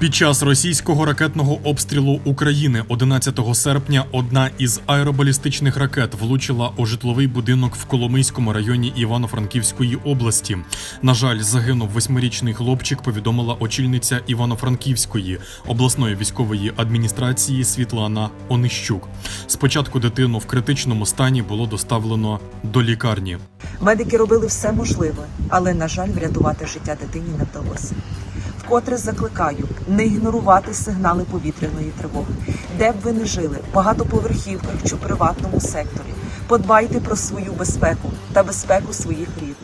Під час російського ракетного обстрілу України 11 серпня одна із аеробалістичних ракет влучила у житловий будинок в Коломийському районі Івано-Франківської області. На жаль, загинув восьмирічний хлопчик. Повідомила очільниця Івано-Франківської обласної військової адміністрації Світлана Онищук. Спочатку дитину в критичному стані було доставлено до лікарні. Медики робили все можливе, але, на жаль, врятувати життя дитині не вдалося. Вкотре закликаю не ігнорувати сигнали повітряної тривоги, де б ви не жили, в багатоповерхівках чи приватному секторі. Подбайте про свою безпеку та безпеку своїх рідних.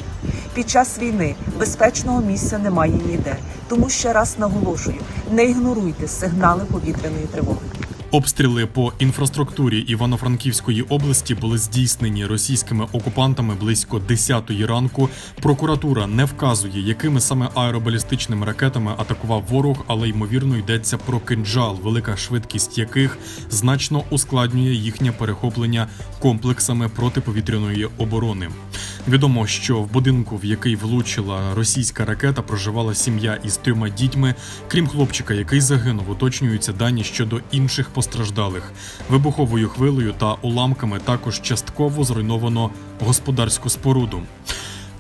Під час війни безпечного місця немає ніде, тому ще раз наголошую: не ігноруйте сигнали повітряної тривоги. Обстріли по інфраструктурі Івано-Франківської області були здійснені російськими окупантами близько 10-ї ранку. Прокуратура не вказує, якими саме аеробалістичними ракетами атакував ворог, але ймовірно йдеться про кинджал, велика швидкість яких значно ускладнює їхнє перехоплення комплексами протиповітряної оборони. Відомо, що в будинку, в який влучила російська ракета, проживала сім'я із трьома дітьми. Крім хлопчика, який загинув, уточнюються дані щодо інших постраждалих. Вибуховою хвилею та уламками також частково зруйновано господарську споруду.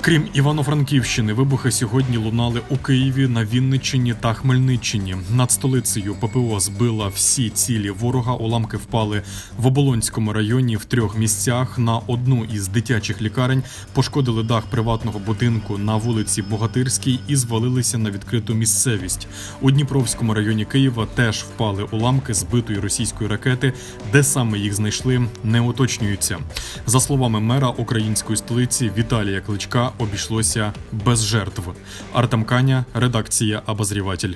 Крім Івано-Франківщини, вибухи сьогодні лунали у Києві, на Вінниччині та Хмельниччині. Над столицею ППО збила всі цілі ворога. Уламки впали в Оболонському районі в трьох місцях. На одну із дитячих лікарень пошкодили дах приватного будинку на вулиці Богатирській і звалилися на відкриту місцевість. У Дніпровському районі Києва теж впали уламки збитої російської ракети. Де саме їх знайшли, не уточнюється. За словами мера української столиці Віталія Кличка, обійшлося без жертв. Артем Каня, редакція Обозріватель.